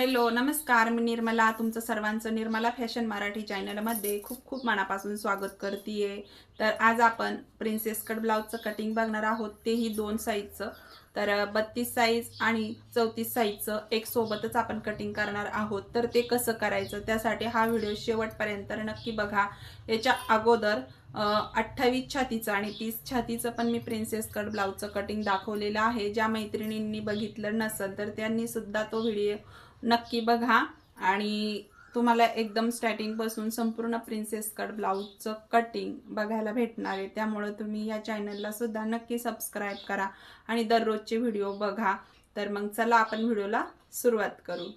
Hello नमस्कार. मी निर्मला तुमचं सर्वांचं निर्मला फॅशन मराठी चॅनलमध्ये खूप खूप मनापासून स्वागत करते तर आज आपण प्रिन्सेस कट ब्लाऊजचं कटिंग बघणार आहोत. तेही दोन साईजचं तर बत्तीस साईज आणि चौतीस साईजचं एक सोबतच आपण कटिंग करणार आहोत. तर ते कसं करायचं? त्यासाठी हा व्हिडिओ शेवटपर्यंत नक्की बघा. याच्या अगोदर अठ्ठावीस छातीचं आणि तीस छातीचं पण मी प्रिन्सेस कट ब्लाऊजचं कटिंग दाखवलेलं आहे. ज्या मैत्रिणींनी बघितलं नसेल तर त्यांनी सुद्धा तो व्हिडिओ नक्की बघा. आणि तुम्हाला एकदम स्टार्टिंगपासून संपूर्ण प्रिन्सेस कट ब्लाऊजचं कटिंग बघायला भेटणार आहे. त्यामुळं तुम्ही या चॅनलला सुद्धा नक्की सबस्क्राईब करा. आणि दररोजचे व्हिडिओ बघा. तर मग चला आपण व्हिडिओला सुरुवात करू.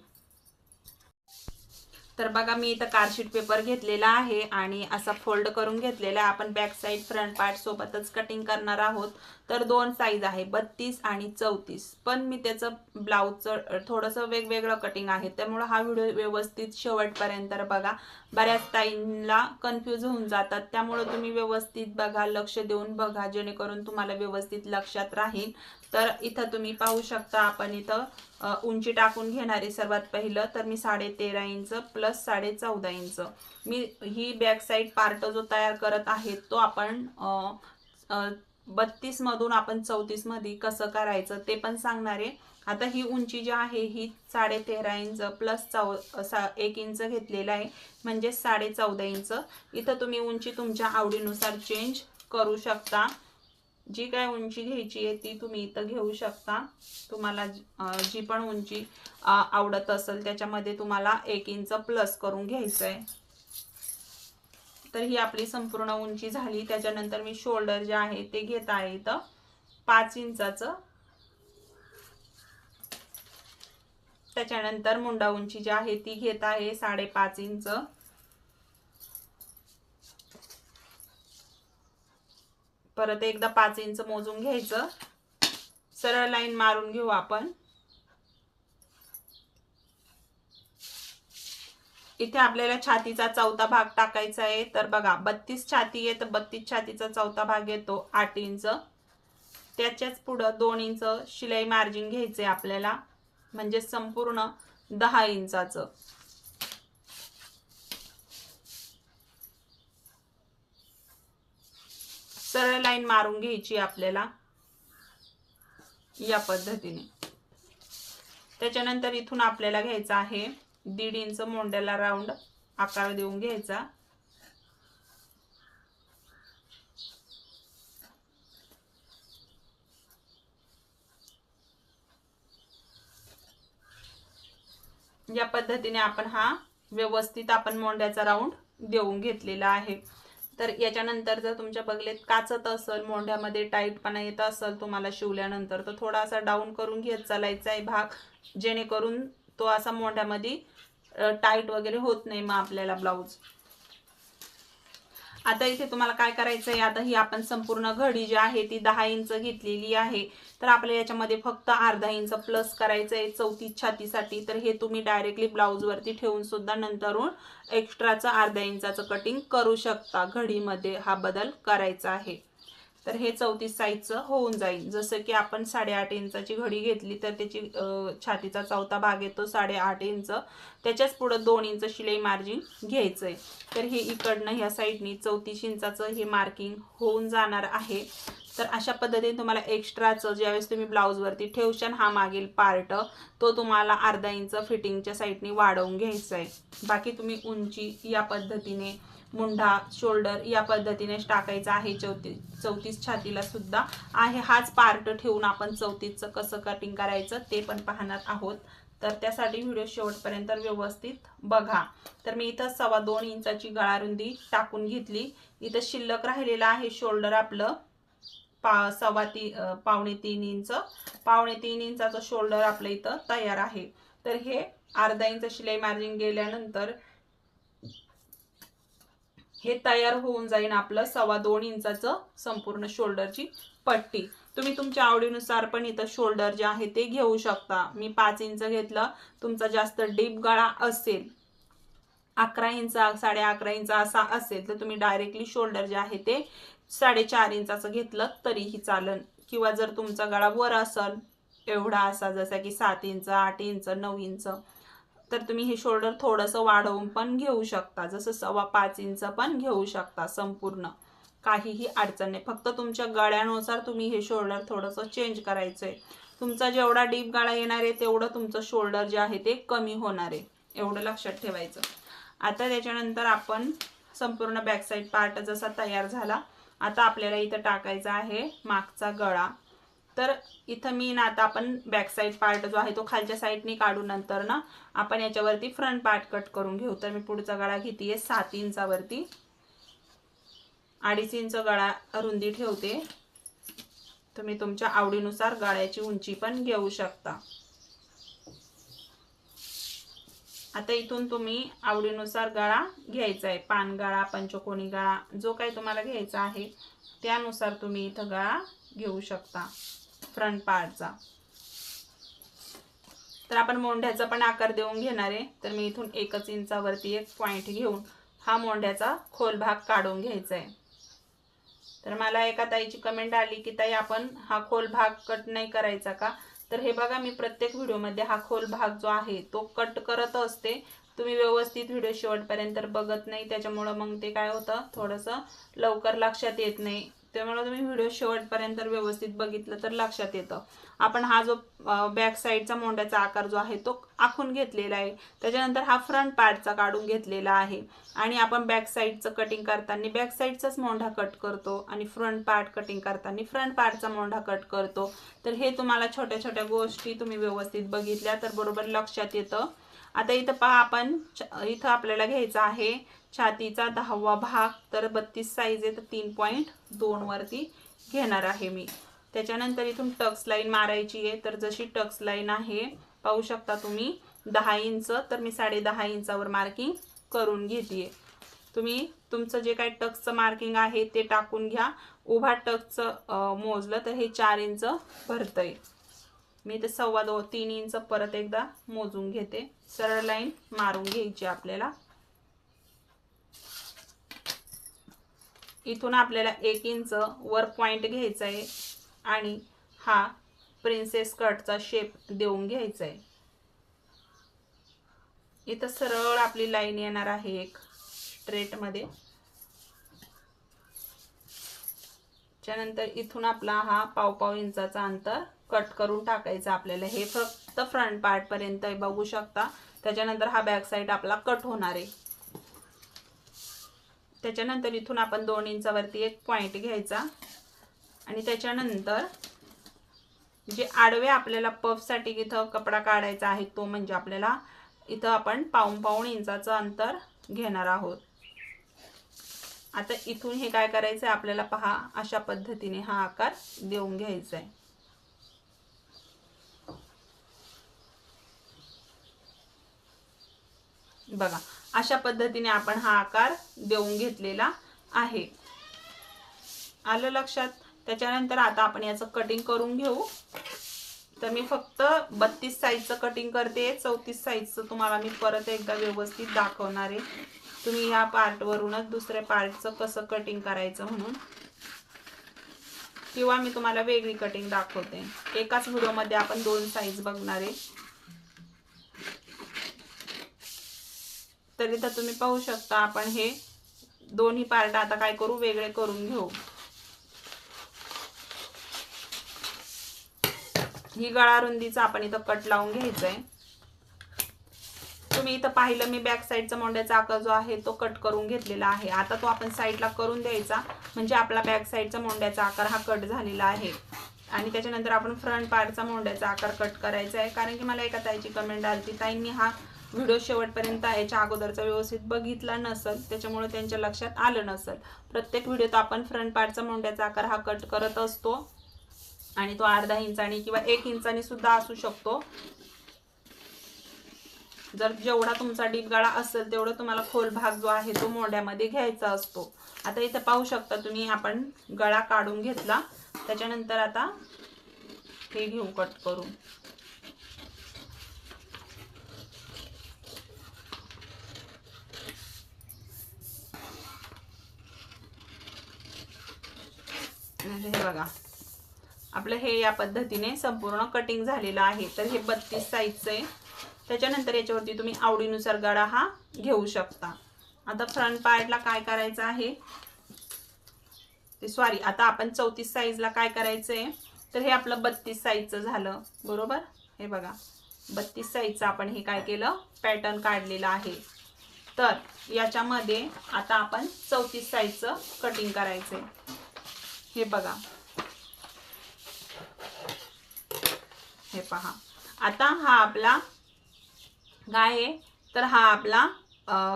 तर बघा मी इथं कार्डशीट पेपर घेतलेला आहे आणि असा फोल्ड करून घेतलेला आहे. आपण बॅक साईड फ्रंट पार्ट सोबतच कटिंग करणार आहोत. तर दोन साईज आहे बत्तीस आणि चौतीस. पण मी त्याचं ब्लाऊजचं थोडंसं वेगवेगळं कटिंग आहे. त्यामुळं हा व्हिडिओ व्यवस्थित शेवटपर्यंत बघा. बऱ्याच टाईमला कन्फ्यूज होऊन जातात. त्यामुळं तुम्ही व्यवस्थित बघा लक्ष देऊन बघा जेणेकरून तुम्हाला व्यवस्थित लक्षात राहील. तर इथं तुम्ही पाहू शकता आपण इथं उंची टाकून घेणारे सर्वात पहिलं तर मी साडे तेरा इंच प्लस साडे चौदा इंच. मी ही बॅक साईड पार्ट जो तयार करत आहे तो आपण बत्तीसमधून आपण चौतीसमध्ये कसं करायचं ते पण सांगणारे आता ही उंची जी आहे ही साडे तेरा इंच प्लस चौ सा एक इंच घेतलेला आहे म्हणजे साडे चौदा इंच. इथं तुम्ही उंची तुमच्या आवडीनुसार चेंज करू शकता. जी काय उंची घ्यायची आहे ती तुम्ही इथं घेऊ शकता. तुम्हाला जी पण उंची आवडत असेल त्याच्यामध्ये तुम्हाला एक इंच प्लस करून घ्यायचं आहे तर ही आपली संपूर्ण उंची झाली. त्याच्यानंतर मी शोल्डर जे आहे ते घेत आहे इथं. पाच इंचाचं. त्याच्यानंतर मुंडा उंची जी आहे ती घेत आहे साडेपाच इंच. परत एकदा पाच इंच मोजून घ्यायचं. सरळ लाईन मारून घेऊ आपण. इथे आपल्याला छातीचा चौथा भाग टाकायचा आहे. तर बघा बत्तीस छाती आहे तर बत्तीस छातीचा चौथा भाग येतो आठ इंच. त्याच्याच पुढं दोन इंच शिलाई मार्जिन घ्यायचे आपल्याला. म्हणजे संपूर्ण दहा इंचाचं. सरळ लाईन मारून घ्यायची आपल्याला या पद्धतीने. त्याच्यानंतर इथून आपल्याला घ्यायचा आहे दीड इंच मोंड्याला राऊंड आकार देऊन घ्यायचा. या पद्धतीने आपण हा व्यवस्थित आपण मोंड्याचा राऊंड देऊन घेतलेला आहे. तर याच्यानंतर जर तुमच्या बगलेत काचत असेल मोंढ्यामध्ये टाईटपणा येत असेल तुम्हाला शिवल्यानंतर तर थोडासा डाऊन करून घेत चालायचा आहे भाग जेणेकरून तो असा मोंढ्यामध्ये टाईट वगैरे होत नाही मग आपल्याला ब्लाऊज. आता इथे तुम्हाला काय करायचं आहे आता ही आपण संपूर्ण घडी जी आहे ती दहा इंच घेतलेली आहे. तर आपल्या याच्यामध्ये फक्त अर्धा इंच प्लस करायचं आहे चौतीस छातीसाठी. तर हे तुम्ही डायरेक्टली ब्लाऊजवरती ठेवून सुद्धा नंतरून एक्स्ट्राचं अर्धा इंचाचं कटिंग करू शकता. घडीमध्ये हा बदल करायचा आहे. तर हे चौतीस साईजचं होऊन जाईल. जसं की आपण साडेआठ इंचाची घडी घेतली तर त्याची छातीचा चौथा भाग येतो साडेआठ इंच. त्याच्याच पुढं दोन इंच शिलाई मार्जिन घ्यायचं आहे तर हे इकडनं ह्या साईडनी चौतीस इंचाचं हे मार्किंग होऊन जाणार आहे. तर अशा पद्धतीने तुम्हाला एक्स्ट्राचं ज्यावेळेस तुम्ही ब्लाऊजवरती ठेवशाल हा मागील पार्ट तो तुम्हाला अर्धा इंच फिटिंगच्या साईडनी वाढवून घ्यायचा आहे बाकी तुम्ही उंची या पद्धतीने मुंढा शोल्डर या पद्धतीनेच टाकायचा आहे. चौतीस चौतीस छातीला सुद्धा आहे. हाच पार्ट ठेवून आपण चौतीसचं कसं कटिंग करायचं ते पण पाहणार आहोत. तर त्यासाठी व्हिडिओ शेवटपर्यंत व्यवस्थित बघा. तर मी इथं सव्वा दोन इंचाची गळारुंदी टाकून घेतली. इथं शिल्लक राहिलेलं आहे. शोल्डर आपलं पा सव्वा ती पावणे तीन इंच. पावणे तीन इंचाचं शोल्डर आपलं इथं तयार आहे. तर हे अर्धा इंच शिलाई मार्जिन गेल्यानंतर हे तयार होऊन जाईल आपलं सव्वा दोन इंचाचं संपूर्ण शोल्डरची पट्टी. तुम्ही तुमच्या आवडीनुसार पण इथं शोल्डर जे आहे ते घेऊ शकता. मी पाच इंच घेतलं तुमचा जास्त डीप गळा असेल अकरा इंच साडे अकरा इंच असा असेल तर तुम्ही डायरेक्टली शोल्डर जे आहे ते साडेचार इंचाचं घेतलं तरीही चालन. किंवा जर तुमचा गळा वर असेल एवढा असा जसा की सात इंच आठ इंच नऊ इंच तर तुम्ही हे शोल्डर थोडंसं वाढवून पण घेऊ शकता. जसं सव्वा पाच इंच पण घेऊ शकता संपूर्ण. काहीही अडचण नाही. फक्त तुमच्या गळ्यानुसार तुम्ही हे शोल्डर थोडंसं चेंज करायचं आहे तुमचा जेवढा डीप गळा येणार आहे तेवढं तुमचं शोल्डर जे आहे ते कमी होणार आहे. एवढं लक्षात ठेवायचं. आता त्याच्यानंतर आपण संपूर्ण बॅकसाईड पार्ट जसा तयार झाला आता आपल्याला इथं टाकायचा आहे मागचा गळा. तर इथं मी ना आता आपण बॅक साईड पार्ट जो आहे तो खालच्या साईडनी काढून नंतर ना आपण याच्यावरती फ्रंट पार्ट कट करून घेऊ. तर मी पुढचा गळा घेते सात इंचावरती. अडीच इंच गळा रुंदी ठेवते. तुम्ही तुमच्या आवडीनुसार गळ्याची उंची पण घेऊ शकता. आता इथून तुम्ही आवडीनुसार गळा घ्यायचा आहे पान गळा पंचकोनी गळा जो काही तुम्हाला घ्यायचा आहे त्यानुसार तुम्ही इथं गळा घेऊ शकता. फ्रंट पार्टचा तर आपण मोंढ्याचा पण आकार देऊन घेणार आहे. तर मी इथून एकच इंचावरती एक पॉईंट घेऊन हा मोंढ्याचा खोल भाग काढून घ्यायचा आहे. तर मला एका ताईची कमेंट आली की ताई आपण हा खोल भाग कट नाही करायचा का? तर हे बघा मी प्रत्येक व्हिडिओमध्ये हा खोल भाग जो आहे तो कट करत असते. तुम्ही व्यवस्थित व्हिडिओ शेवटपर्यंत बघत नाही. त्याच्यामुळं मग ते काय होतं? थोडंसं लवकर लक्षात येत नाही. त्यामुळे तुम्ही व्हिडिओ शेवटपर्यंत व्यवस्थित बघितलं तर लक्षात येतं. आपण हा जो बॅक साईडचा मोंड्याचा आकार जो आहे तो आखून घेतलेला आहे. त्याच्यानंतर हा फ्रंट पार्टचा काढून घेतलेला आहे. आणि आपण बॅक साईडचं कटिंग करताना बॅक साईडचाच मोंढा कट करतो आणि फ्रंट पार्ट कटिंग करताना फ्रंट पार्टचा मोंढा कट करतो. तर हे तुम्हाला छोट्या छोट्या गोष्टी तुम्ही व्यवस्थित बघितल्या तर बरोबर लक्षात येतं. आता इथं पहा आपण इथं आपल्याला घ्यायचं आहे छातीचा दहावा भाग तर बत्तीस साईज आहे तर तीन पॉईंट दोनवरती घेणार आहे मी. त्याच्यानंतर इथून टक्स लाईन मारायची आहे तर जशी टक्स लाईन आहे पाहू शकता तुम्ही दहा इंच तर मी साडे दहा इंचावर मार्किंग करून घेते. तुम्ही तुमचं जे काही टक्सचं मार्किंग आहे ते टाकून घ्या. उभा टक्सचं मोजलं तर हे चार इंच भरतंय. मी ते सव्वा दो तीन इंच परत एकदा मोजून घेते. सरळ लाईन मारून घ्यायची आपल्याला. इथून आपल्याला एक इंच वर पॉइंट घ्यायचा आहे आणि हा प्रिन्सेस कटचा शेप देऊन घ्यायचा आहे इथं सरळ आपली लाईन येणार आहे एक स्ट्रेटमध्ये त्यानंतर इथून आपला हा पाव पाव इंचाचा अंतर कट करून टाकायचा आपल्याला. हे फक्त फ्रंट पार्टपर्यंत बघू शकता. त्याच्यानंतर हा बॅक साईड आपला कट होणार आहे. त्याच्यानंतर इथून आपण दोन इंचावरती एक पॉईंट घ्यायचा. आणि त्याच्यानंतर जे आडवे आपल्याला पफसाठी इथं कपडा काढायचा आहे तो म्हणजे आपल्याला इथं आपण पाऊन पाऊण इंचाचं अंतर घेणार आहोत. आता इथून हे काय करायचं आहे आपल्याला पहा अशा पद्धतीने हा आकार देऊन घ्यायचा आहे बघा अशा पद्धतीने आपण हा आकार देऊन घेतलेला आहे. आलं लक्षात? त्याच्यानंतर आता आपण याचं कटिंग करून घेऊ. तर मी फक्त बत्तीस साईजचं कटिंग करते. चौतीस साईजचं तुम्हाला मी परत एकदा व्यवस्थित दाखवणार आहे. तुम्ही ह्या पार्टवरूनच दुसऱ्या पार्टचं कसं कटिंग करायचं म्हणून. किंवा मी तुम्हाला वेगळी कटिंग दाखवते. एकाच व्हिडिओमध्ये आपण दोन साईज बघणार आहे. तर इथं तुम्ही पाहू शकता आपण हे दोन्ही पार्ट आता काय करू वेगळे करून घेऊ. ही गळा रुंदीचा आपण इथं कट लावून घ्यायचंय. आहे तुम्ही इथं पाहिलं मी बॅक साईडचा मोंड्याचा आकार जो आहे तो कट करून घेतलेला आहे. आता तो आपण साईडला करून द्यायचा म्हणजे आपला बॅक साईडचा मोंड्याचा आकार हा कट झालेला आहे. आणि त्याच्यानंतर आपण फ्रंट पार्टचा मोंड्याचा आकार कट करायचा आहे. कारण की मला एका ताईची कमेंट आली ती ताईंनी हा व्हिडिओ शेवटपर्यंत याच्या अगोदरचा व्यवस्थित बघितला नसेल त्याच्यामुळे त्यांच्या लक्षात आलं नसेल. प्रत्येक व्हिडिओत आपण फ्रंट पार्टचा मोंड्याचा आकार हा कट करत असतो. आणि तो अर्धा इंचानी किंवा एक इंचाने सुद्धा असू शकतो. जर जेवढा तुमचा डीप गाळा असेल तेवढा तुम्हाला खोल भाग जो आहे तो मोंड्यामध्ये घ्यायचा असतो. आता इथं पाहू शकता तुम्ही आपण गळा काढून घेतला. त्याच्यानंतर आता हे घेऊ कट म्हणजे हे बघा. आपलं हे या पद्धतीने संपूर्ण कटिंग झालेलं आहे. तर हे बत्तीस साईजचं आहे. त्याच्यानंतर याच्यावरती तुम्ही आवडीनुसार गाडा हा घेऊ शकता. आता फ्रंट पार्टला काय करायचं आहे? ते सॉरी आता आपण चौतीस साईजला काय करायचं आहे तर हे आपलं बत्तीस साईजचं झालं. बरोबर? हे बघा. बत्तीस साईजचं आपण हे काय केलं? पॅटर्न काढलेलं आहे. तर याच्यामध्ये आता आपण चौतीस साईजचं कटिंग करायचं आहे हे बघा. हे पहा. आता हा आपला काय आहे. तर हा आपला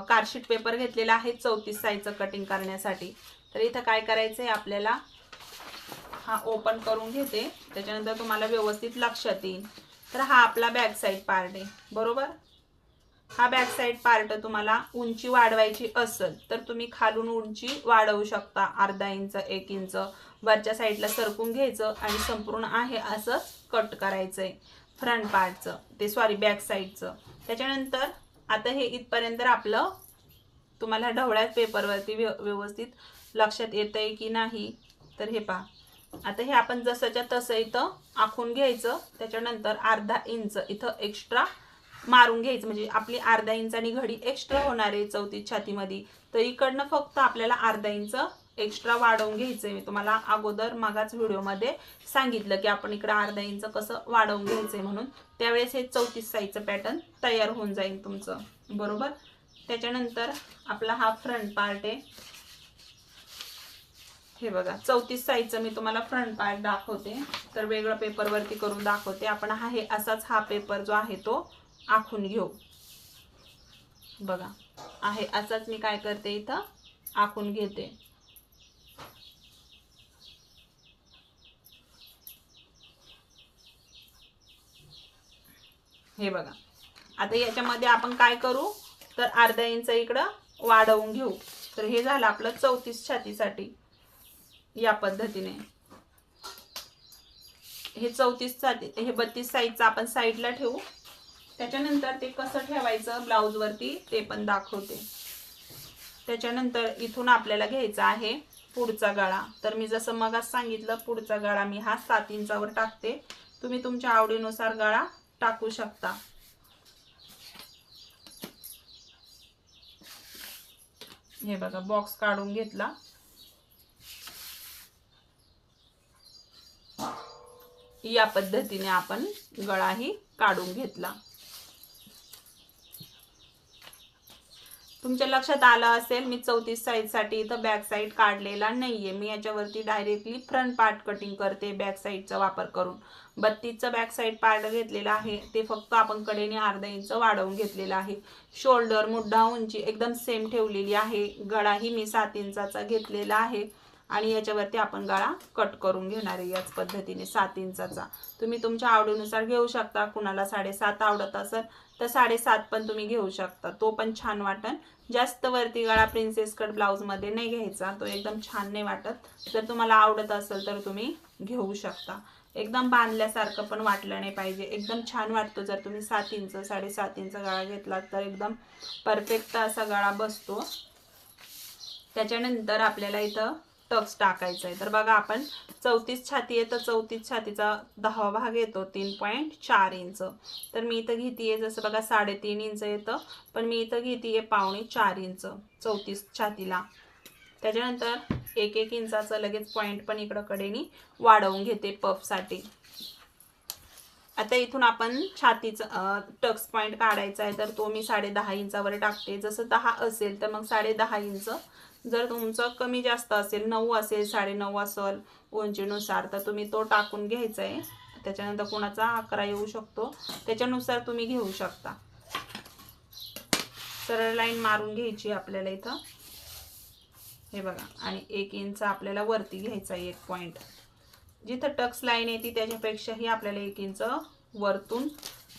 कार्डशीट पेपर घेतलेला आहे चौतीस साईजचं कटिंग करण्यासाठी. तर इथं काय करायचं आहे आपल्याला? हा ओपन करून घेते. त्याच्यानंतर तुम्हाला व्यवस्थित लक्षात येईल. तर हा आपला बॅक साईड पार्ट आहे. बरोबर? हा बॅक साईड पार्ट तुम्हाला उंची वाढवायची असेल तर तुम्ही खालून उंची वाढवू शकता. अर्धा इंच एक इंच वरच्या साईडला सरकून घ्यायचं आणि संपूर्ण आहे असं कट करायचं आहे फ्रंट पार्टचं ते सॉरी बॅक साईडचं त्याच्यानंतर आता हे इथपर्यंत आपलं तुम्हाला ढवळ्यात पेपरवरती व्यव व्यवस्थित लक्षात येतं आहे की नाही तर हे पहा. आता हे आपण जसंच्या तसं इथं आखून घ्यायचं त्याच्यानंतर अर्धा इंच इथं एक्स्ट्रा मारून घ्यायचं. म्हणजे आपली अर्धा इंचानी घडी एक्स्ट्रा होणार आहे चौथी छातीमध्ये. तर इकडनं फक्त आपल्याला अर्धा इंच एक्स्ट्रा वाढवून घ्यायचं मी तुम्हाला अगोदर मागाच व्हिडिओमध्ये सांगितलं की आपण इकडं अर्धा इंच कसं वाढवून घ्यायचंय म्हणून. त्यावेळेस हे चौतीस साईजचं पॅटर्न तयार होऊन जाईल तुमचं. बरोबर? त्याच्यानंतर आपला हा फ्रंट पार्ट आहे. हे बघा चौतीस साईजचं मी तुम्हाला फ्रंट पार्ट दाखवते. तर वेगळं पेपरवरती करून दाखवते. आपण हा हे असाच हा पेपर जो आहे तो आखून घेऊ. बघा आहे असाच मी काय करते इथं? आखून घेते. हे बघा. आता याच्यामध्ये आपण काय करू? तर अर्धा इंच इकडं वाढवून घेऊ. तर हे झालं आपलं चौतीस छातीसाठी या पद्धतीने. हे चौतीस छाती हे बत्तीस साईजचं आपण साईडला ठेवू. त्याच्यानंतर ते कसं ठेवायचं ब्लाऊजवरती ते पण दाखवते. त्याच्यानंतर इथून आपल्याला घ्यायचा आहे पुढचा गळा. तर मी जसं मगाच सांगितलं पुढचा गळा मी हा सात इंचावर टाकते. तुम्ही तुमच्या आवडीनुसार गळा टाकू शकता. हे बघा बॉक्स काढून घेतला. या पद्धतीने आपण गळाही काढून घेतला. तुमच्या लक्षात आलं असेल मी चौतीस साईजसाठी इथं बॅक साईड काढलेला नाहीये. मी याच्यावरती डायरेक्टली फ्रंट पार्ट कटिंग करते बॅक साईडचा वापर करून. बत्तीसचं बॅक साईड पार्ट घेतलेला आहे. ते फक्त आपण कडेने अर्धा इंच वाढवून घेतलेलं आहे. शोल्डर मुड्डा उंची एकदम सेम ठेवलेली आहे. गळाही मी सात इंचाचा घेतलेला आहे. आणि याच्यावरती आपण गळा कट करून घेणार आहे याच पद्धतीने सात इंचाचा. तुम्ही तुमच्या आवडीनुसार घेऊ शकता. कुणाला साडेसात आवडत असेल तर साडेसात पण तुम्ही घेऊ शकता. तो पण छान वाटन. जास्त वरती गळा प्रिन्सेस कट ब्लाऊजमध्ये नाही घ्यायचा. तो एकदम छान नाही वाटत. जर तुम्हाला आवडत असेल तर तुम्ही घेऊ शकता. एकदम बांधल्यासारखं पण वाटलं नाही पाहिजे. एकदम छान वाटतो जर तुम्ही सात इंच साडेसात इंच गळा घेतला तर एकदम परफेक्ट असा गळा बसतो. त्याच्यानंतर आपल्याला इथं टक्स टाकायचा आहे तर बघा आपण चौतीस छाती आहे तर चौतीस छातीचा दहावा भाग येतो तीन पॉईंट चार इंच. तर मी इथं घेते जसं बघा साडेतीन इंच येतं पण मी इथं घेते पावणे चार इंच चौतीस छातीला. त्याच्यानंतर एक एक इंचाचं लगेच पॉईंट पण इकडं कडेनी वाढवून घेते पफसाठी. आता इथून आपण छातीचा टक्स पॉईंट काढायचा आहे तर तो मी साडे दहा इंचावर टाकते. जसं दहा असेल तर मग साडे दहा इंच जर तुमचं कमी जास्त असेल नऊ असेल साडेनऊ असेल उंचीनुसार तर तुम्ही तो टाकून घ्यायचा आहे त्याच्यानंतर कुणाचा अकरा येऊ शकतो त्याच्यानुसार तुम्ही घेऊ शकता. सरळ लाईन मारून घ्यायची आपल्याला इथं. हे बघा आणि एक इंच आपल्याला वरती घ्यायचा आहे एक पॉईंट जिथं टक्स लाईन येते त्याच्यापेक्षाही आपल्याला एक इंच वरतून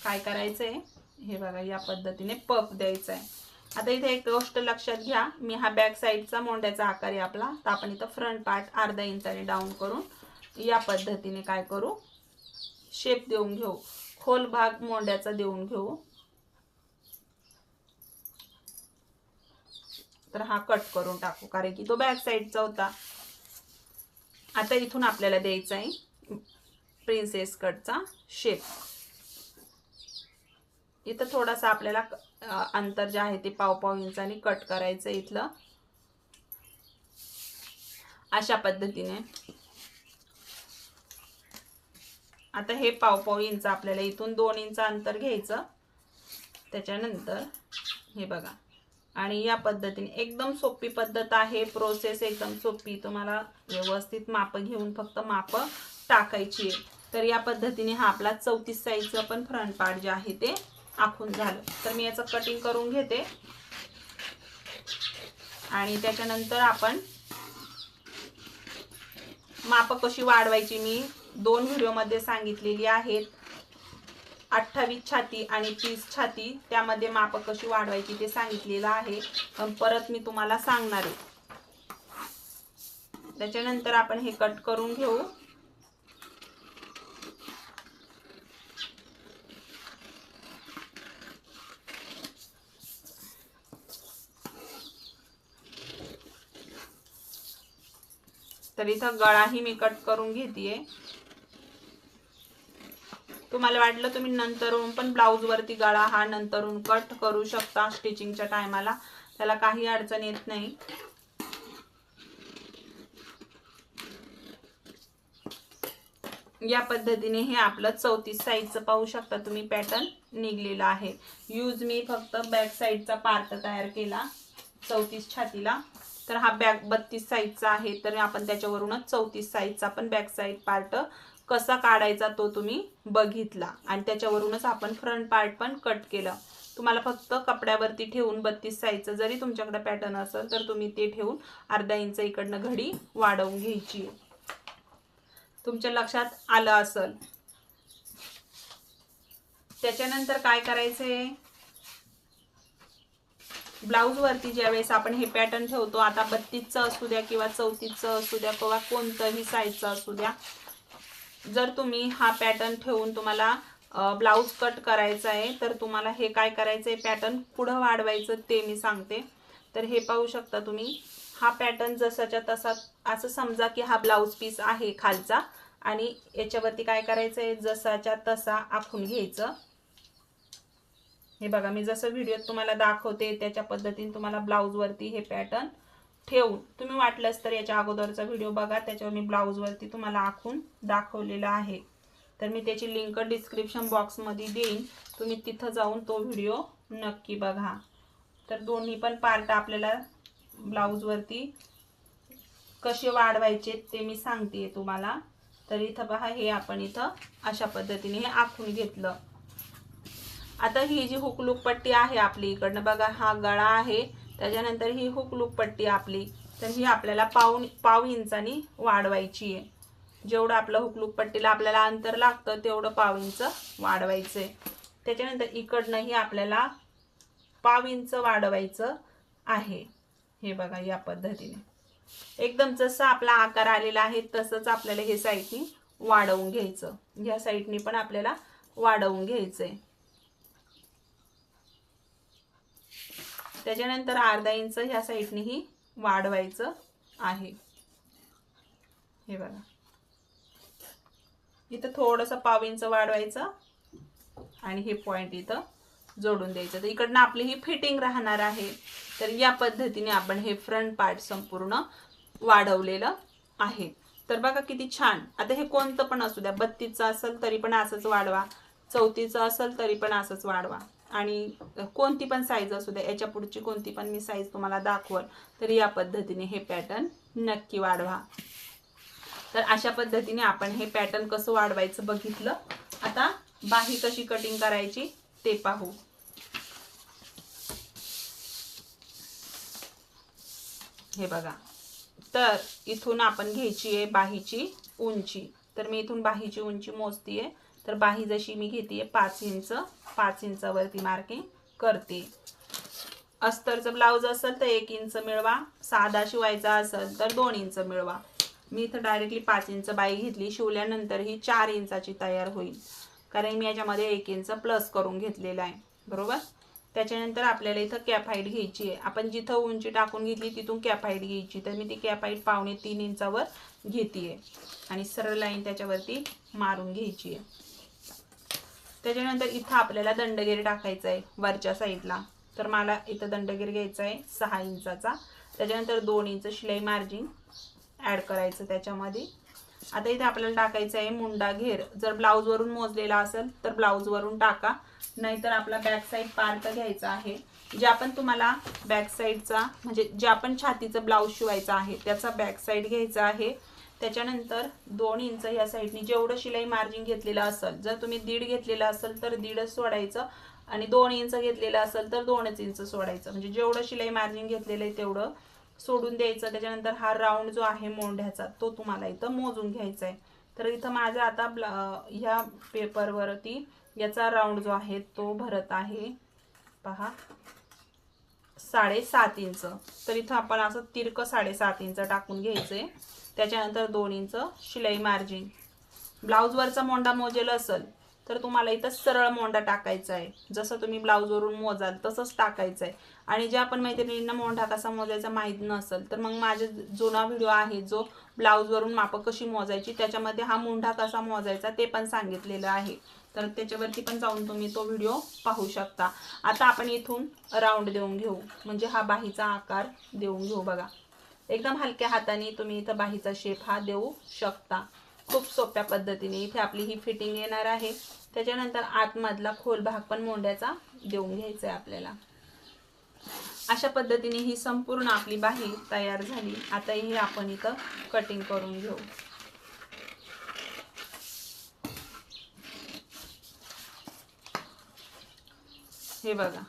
काय करायचं आहे हे बघा या पद्धतीने पफ द्यायचा आहे आता इथे एक गोष्ट लक्षात घ्या. मी हा बॅक साईडचा मोंड्याचा आकार आहे आपला. तर आपण इथं फ्रंट पार्ट अर्धा इंचाने डाऊन करून या पद्धतीने काय करू? शेप देऊन घेऊ. खोल भाग मोंड्याचा देऊन घेऊ. तर हा कट करून टाकू. कारण की तो बॅक साईडचा होता. आता इथून आपल्याला द्यायचा आहे प्रिन्सेस कटचा शेप इथं थोडासा आपल्याला अंतर जे आहे ते पाव पाव इंचाने कट करायचं इथलं. अशा पद्धतीने. आता हे पाव पाव इंच आपल्याला इथून दोन इंच अंतर घ्यायचं. त्याच्यानंतर हे बघा. आणि या पद्धतीने एकदम सोपी पद्धत आहे. प्रोसेस एकदम सोपी. तुम्हाला व्यवस्थित माप घेऊन फक्त माप टाकायची. आहे तर या पद्धतीने हा आपला चौतीस साईजचं पण फ्रंट पार्ट जे आहे ते आखून झालं. तर मी याचं कटिंग करून घेते. आणि त्याच्यानंतर आपण माप कशी वाढवायची मी दोन व्हिडिओमध्ये सांगितलेली आहेत. अठ्ठावीस छाती आणि तीस छाती त्यामध्ये माप कशी वाढवायची ते सांगितलेलं आहे. पण परत मी तुम्हाला सांगणार आहे. त्याच्यानंतर आपण हे कट करून घेऊ. तर इथं गळाही मी कट करून घेतेय. तुम्हाला वाटलं तुम्ही नंतरून पण ब्लाऊजवरती गळा हा नंतरून कट करू शकता स्टिचिंगच्या टायमाला. त्याला काही अडचण येत नाही. या पद्धतीने हे आपलं चौतीस साईजचं पाहू शकता तुम्ही पॅटर्न निघलेला आहे. यूज मी फक्त बॅक साईडचा पार्ट तयार केला. चौतीस छातीला. तर हा बॅक बत्तीस साईजचा आहे. तर आपण त्याच्यावरूनच चौतीस साईजचा पण बॅक साईड पार्ट कसा काढायचा तो तुम्ही बघितला. आणि त्याच्यावरूनच आपण फ्रंट पार्ट पण कट केलं. तुम्हाला फक्त कपड्यावरती ठेवून बत्तीस साईजचं जरी तुमच्याकडे पॅटर्न असेल तर तुम्ही ते ठेवून अर्धा इंच इकडनं घडी वाढवून घ्यायची. तुमच्या लक्षात आलं असल. त्याच्यानंतर काय करायचंय? ब्लाऊज वरती ज्यावेळेस आपण हे पॅटर्न ठेवतो आता बत्तीसचं असू द्या किंवा चौतीसचं असू द्या किंवा कोणतंही साईजचं असू द्या जर तुम्ही हा पॅटर्न ठेवून तुम्हाला ब्लाऊज कट करायचा आहे तर तुम्हाला हे काय करायचं आहे पॅटर्न पुढं वाढवायचं ते मी सांगते. तर हे पाहू शकता तुम्ही हा पॅटर्न जसाच्या तसा असं समजा की हा ब्लाऊज पीस आहे खालचा आणि याच्यावरती काय करायचं आहे जसाच्या तसा आखून घ्यायचं. हे बघा मी जसं व्हिडिओत तुम्हाला दाखवते त्याच्या पद्धतीने तुम्हाला ब्लाऊजवरती हे पॅटर्न ठेवून तुम्ही वाटलंच तर याच्या अगोदरचा व्हिडिओ बघा त्याच्यावर मी ब्लाऊजवरती तुम्हाला आखून दाखवलेला आहे. तर मी त्याची लिंक डिस्क्रिप्शन बॉक्समध्ये देईन तुम्ही तिथं जाऊन तो व्हिडिओ नक्की बघा. तर दोन्ही पण पार्ट आपल्याला ब्लाऊजवरती कसे वाढवायचे ते मी सांगते तुम्हाला. तर इथं पहा हे आपण इथं अशा पद्धतीने हे आखून घेतलं. आता ही जी हुकलूक पट्टी आहे आपली इकडनं बघा हा गळा आहे. त्याच्यानंतर ही हुकलूक पट्टी आपली. तर ही आपल्याला पाऊन पाव इंचानी वाढवायची आहे. जेवढं आपलं हुकलूक पट्टीला आपल्याला अंतर लागतं तेवढं पाव इंच वाढवायचं आहे त्याच्यानंतर इकडनंही आपल्याला पाव इंच वाढवायचं आहे. हे बघा या पद्धतीने. एकदम जसं आपला आकार आलेला आहे तसंच आपल्याला हे साईडनी वाढवून घ्यायचं. ह्या साईडनी पण आपल्याला वाढवून घ्यायचं आहे त्याच्यानंतर अर्धा इंच ह्या साईडनेही वाढवायचं आहे. हे बघा. इथं थोडंसं पाव इंच वाढवायचं आणि हे पॉईंट इथं जोडून द्यायचं. तर इकडनं आपली ही फिटिंग राहणार आहे. तर या पद्धतीने आपण हे फ्रंट पार्ट संपूर्ण वाढवलेलं आहे. तर बघा किती छान. आता हे कोणतं पण असू द्या. बत्तीसचं असेल तरी पण असंच वाढवा. चौथीचं असेल तरी पण असंच वाढवा. आणि कोणती पण साईज असू द्या याच्या पुढची कोणती पण मी साईज तुम्हाला दाखवल तर या पद्धतीने हे पॅटर्न नक्की वाढवा. तर अशा पद्धतीने आपण हे पॅटर्न कसं वाढवायचं बघितलं. आता बाही कशी कटिंग करायची ते पाहू. हे बघा. तर इथून आपण घ्यायची आहे बाहीची उंची. तर मी इथून बाहीची उंची मोजतीये. तर बाही जशी मी घेते पाच इंच पाच इंचावरती मार्किंग करते. अस्तरचं ब्लाऊज असेल तर एक इंच मिळवा साधा शिवायचा असेल तर दोन इंच मिळवा. मी इथं डायरेक्टली पाच इंच बाई घेतली शिवल्यानंतर ही चार इंचाची तयार होईल. कारण मी याच्यामध्ये एक इंच प्लस करून घेतलेला आहे. बरोबर? त्याच्यानंतर आपल्याला इथं कॅप हाईट घ्यायची आहे. आपण जिथं उंची टाकून घेतली तिथून कॅप हाईट घ्यायची. तर मी ती कॅप हाईट पावणे तीन इंचावर घेते आणि सरळ लाईन त्याच्यावरती मारून घ्यायची आहे. त्याच्यानंतर इथं आपल्याला दंडगेर टाकायचा आहे वरच्या साईडला. तर मला इथं दंडगेर घ्यायचा आहे सहा इंचाचा. त्याच्यानंतर दोन इंच शिलाई मार्जिन ॲड करायचं त्याच्यामध्ये. आता इथे आपल्याला टाकायचं आहे मुंडा घेर. जर ब्लाऊजवरून मोजलेला असेल तर ब्लाऊजवरून टाका. नाहीतर आपला बॅक साईड पार्ट घ्यायचा आहे. जे आपण तुम्हाला बॅक साईडचा म्हणजे जे आपण छातीचं ब्लाऊज शिवायचा आहे त्याचा बॅक साईड घ्यायचा आहे. त्याच्यानंतर दोन इंच या साईडनी जेवढं शिलाई मार्जिन घेतलेलं असेल जर तुम्ही दीड घेतलेलं असेल तर दीडच सोडायचं. आणि दोन इंच घेतलेलं असेल तर दोनच इंच सोडायचं. म्हणजे जेवढं शिलाई मार्जिन घेतलेलं आहे तेवढं सोडून द्यायचं. त्याच्यानंतर हा राऊंड जो आहे मोंढ्याचा तो तुम्हाला इथं मोजून घ्यायचा आहे तर इथं माझा आता ब्ला ह्या पेपरवरती याचा राऊंड जो आहे तो भरत आहे. पहा. साडेसात इंच. तर इथं आपण असं तिरकं साडेसात इंच टाकून घ्यायचं आहे त्याच्यानंतर दोन इंच शिलाई मार्जिन ब्लाऊजवरचा मोंडा मोजेल असेल तर तुम्हाला इथं सरळ मोंडा टाकायचा आहे. जसं तुम्ही ब्लाऊजवरून मोजाल तसंच टाकायचं आहे. आणि ज्या आपण मैत्रिणींना मोंढा कसा मोजायचा माहीत नसेल तर मग माझा जुना व्हिडिओ आहे जो ब्लाऊजवरून मापं कशी मोजायची त्याच्यामध्ये हा मोंढा कसा मोजायचा ते पण सांगितलेलं आहे. तर त्याच्यावरती पण जाऊन तुम्ही तो व्हिडिओ पाहू शकता. आता आपण इथून राऊंड देऊन घेऊ. म्हणजे हा बाहीचा आकार देऊन घेऊ बघा. एकदम हलक्या हाताने तुम्ही इथं बाहीचा शेप हा देऊ शकता. खूप सोप्या पद्धतीने इथे आपली ही फिटिंग येणार आहे. त्याच्यानंतर आतमधला खोल भाग पण मोंड्याचा देऊन घ्यायचा आहे आपल्याला. अशा पद्धतीने ही संपूर्ण आपली बाही तयार झाली. आता ही आपण इथं कटिंग करून घेऊ. हे बघा.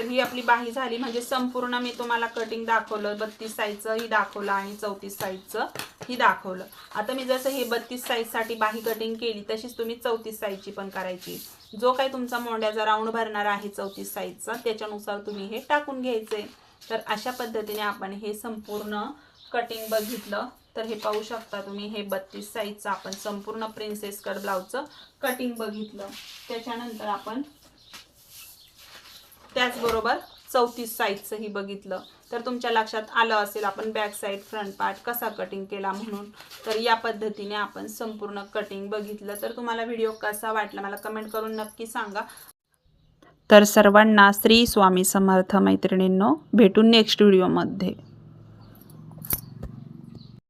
तर ही आपली बाही झाली. म्हणजे संपूर्ण मी तुम्हाला कटिंग दाखवलं. बत्तीस साईजचं ही दाखवलं आणि चौतीस साईजचं ही दाखवलं. आता मी जसं हे बत्तीस साईजसाठी बाही कटिंग केली तशीच तुम्ही चौतीस साईजची पण करायची. जो काही तुमचा मोंड्याचा राऊंड भरणार आहे चौतीस साईजचा त्याच्यानुसार तुम्ही हे टाकून घ्यायचे. तर अशा पद्धतीने आपण हे संपूर्ण कटिंग बघितलं. तर हे पाहू शकता तुम्ही हे बत्तीस साईजचं आपण संपूर्ण प्रिन्सेस कट ब्लाऊजचं कटिंग बघितलं. त्याच्यानंतर आपण त्याचबरोबर चौतीस साईजचंही बघितलं. तर तुमच्या लक्षात आलं असेल आपण बॅक साईड फ्रंट पार्ट कसा कटिंग केला म्हणून. तर या पद्धतीने आपण संपूर्ण कटिंग बघितलं. तर तुम्हाला व्हिडिओ कसा वाटला मला कमेंट करून नक्की सांगा. तर सर्वांना श्री स्वामी समर्थ मैत्रिणींनो भेटून नेक्स्ट व्हिडिओमध्ये